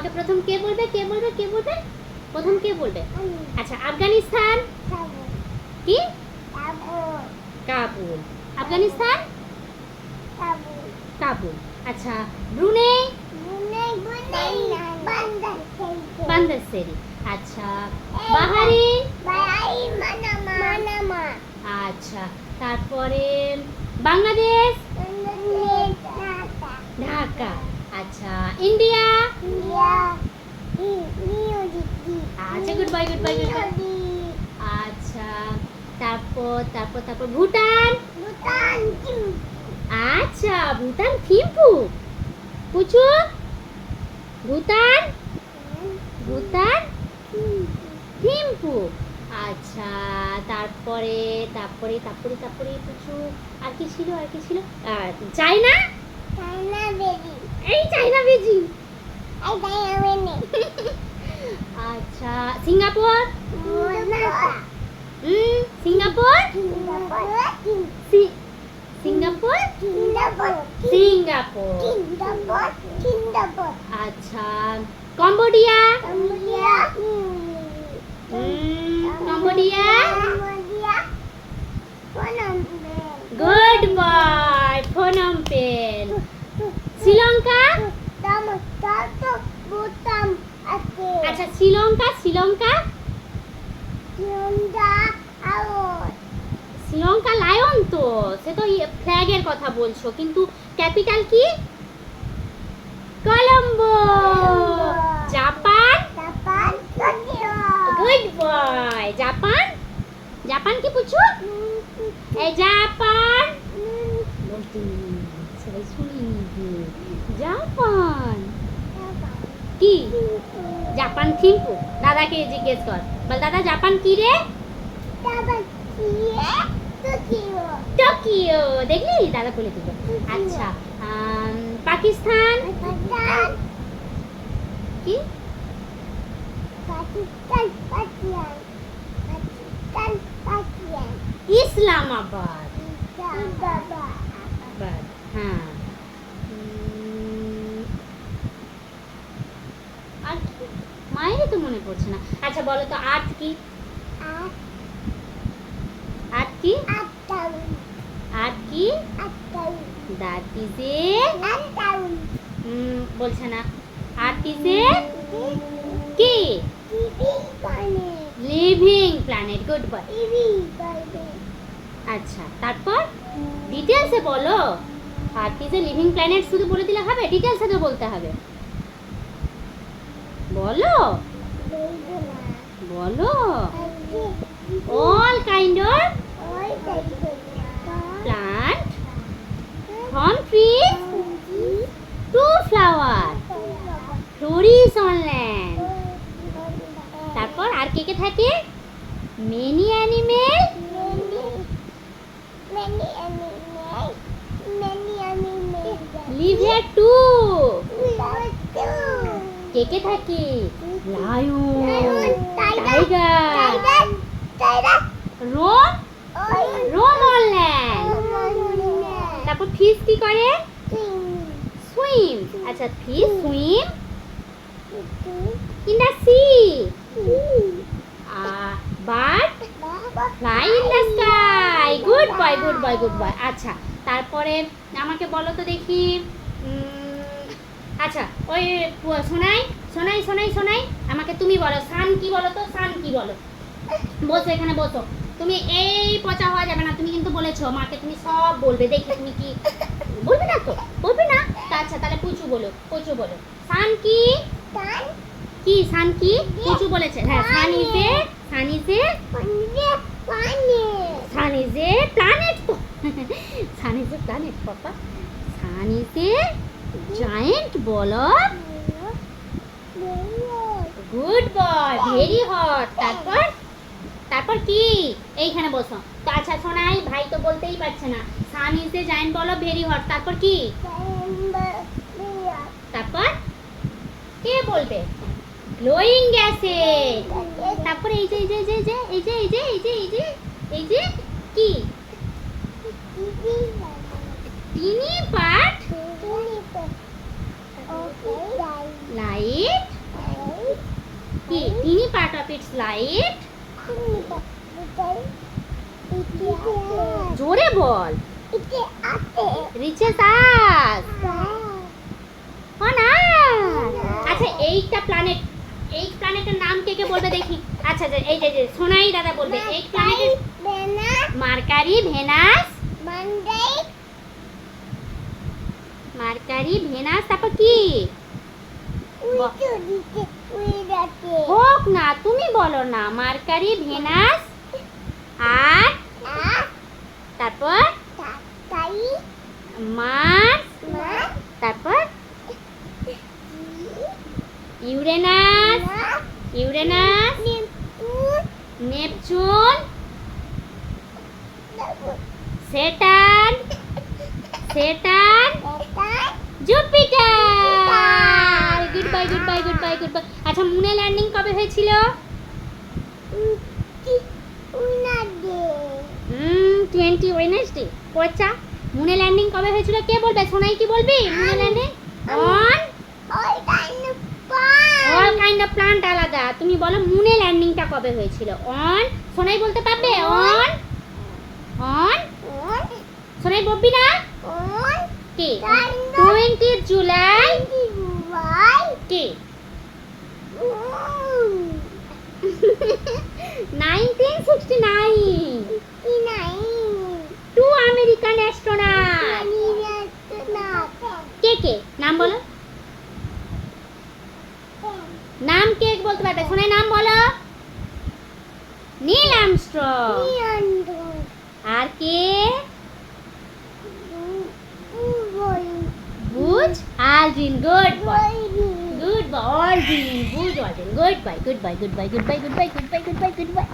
আমাকে প্রথম কে বলবে কে বলবে কে বলবে? প্রথম কে বলবে? আচ্ছা আফগানিস্তান? কি? কাবুল। আফগানিস্তান? কাবুল। আচ্ছা ব্রুনেই? বান্দারসেরি। আচ্ছা বাহারিন আচ্ছা তারপরে বাংলাদেশ ঢাকা আচ্ছা ইন্ডিয়া আচ্ছা goodbye goodbye good আচ্ছা তারপর তারপর তারপর ভুটান। আচ্ছা ভুটান থিম্পু পুচু ভুটান। ভুটান থিম্পু আচ্ছা তারপরে তারপরে তারপরে তারপরে কিছু আর কি ছিল আর কি ছিল? আর চাইনা এই China Beijing. আচ্ছা সিঙ্গাপুর হুম সিঙ্গাপুর সি- সিঙ্গাপুর সিঙ্গাপুর আচ্ছা কম্বোডিয়া হুম কম্বোডিয়া গুড বয় আচ্ছা শ্রীলঙ্কা শ্রীলঙ্কা? শ্রীলঙ্কা লায়ন। তো সে তো ফ্ল্যাগের কথা বলছো কিন্তু ক্যাপিটাল কি? Colombo. Japan? Good boy Japan? Japan কি পুছু এই জাপান। জাপান। কি? জাপান থিম্পু দাদাকে জিজ্ঞেস কর। বল দাদা জাপান কি রে? টোকিও। দেখলি? দাদা বলে দিল। আচ্ছা পাকিস্তান? কি? ইসলামাবাদ। বাদ, হ্যাঁ উম, আর কি পড়ছে না। আচ্ছা বলো তো আর্ট কি? আর্ট কি? আর্ট কি? দ্যাট ইজ এ বলছে না। আর্ট ইজ এ কি? লিভিং প্ল্যানেট গুড বয় আচ্ছা তারপর? ডিটেলসে বলো। Art is a living planet শুধু বলে দিলে হবে ডিটেলসে তো বলতে হবে। বলো। বলো। All kind of plant from trees to flower flourish on land তারপর আর কে কে থাকে? Many animal live here too কে কে থাকে? Lion tiger. Roam roam on land তারপর ফিশ কি করে? সুইম। আচ্ছা fish swim. In the sea. Bird fly in the sky. Good boy good boy good boy. আচ্ছা তারপরে আমাকে বলো তো দেখি। আচ্ছা ওই পু- সোনাই সোনাই সোনাই সোনাই আমাকে তুমি বলো সান কি বলো তো? সান কি বলো? বসো এখানে বসো। তুমি এই পচা হওয়া যাবে না তুমি কিন্তু বলেছ মাকে তুমি সব বলবে দেখি তুমি কি বলবে না তো? বলবে না? আচ্ছা তাহলে পুচু বলো পুচু বলো। সান কি? কি সান কি? পুচু বলেছে। হ্যাঁ sun is a sun is a sun is a planet sun is a planet papa. Sun is a giant ball of good boy very hot তারপর তারপর কি? এইখানে বসো। তো আচ্ছা শোনাই, ভাই তো বলতেই পারছে না। Sun is a giant ball very hot তারপর কি? তারপর, কে বলবে? গ্লোয়িং গ্যাসে তারপর এই যে এই যে এই যে এই যে এই যে এই যে এই যে এই যে কি? টিনি its light? জোরে বল। reaches us on আচ্ছা এইটা প্ল্যানেট এই প্ল্যানেটের নাম কে কে বলবে দেখি। আচ্ছা আচ্ছা, এই যে যে সোনাই দাদা বলবে। এই প্ল্যানেটের মার্কারি ভেনাস। মার্কারি ভেনাস তারপর কি? হোক না, তুমি বলো না। মার্কারি, ভেনাস আর তারপর মার্স, তারপর Uranus Uranus, Neptune Saturn Saturn Jupiter goodbye goodbye goodbye goodbye আচ্ছা মুনে কবে হয়েছিল টোয়েন্টি ওয়েনেসডে পচা। মুনে ল্যান্ডিং কবে হয়েছিল? কে বলবে? সোনাই কি বলবি? মুনে landing on all kind of plant আলাদা। তুমি বলো মুনে ল্যান্ডিংটা কবে হয়েছিল? অন সোনাই বলতে পারবে? অন অন সোনাই বলবি না? কে? টোয়েন্টি জুলাই কে? Nineteen sixty nine two American astronaut কে কে নাম বলো নাম কে বলতে পারবে শোনে নাম বলো নীল আর্মস্ট্রং আর কে বুঝ Aldrin good boy Goodbye, being goodbye, goodbye, goodbye, goodbye, goodbye, goodbye, goodbye. goodbye.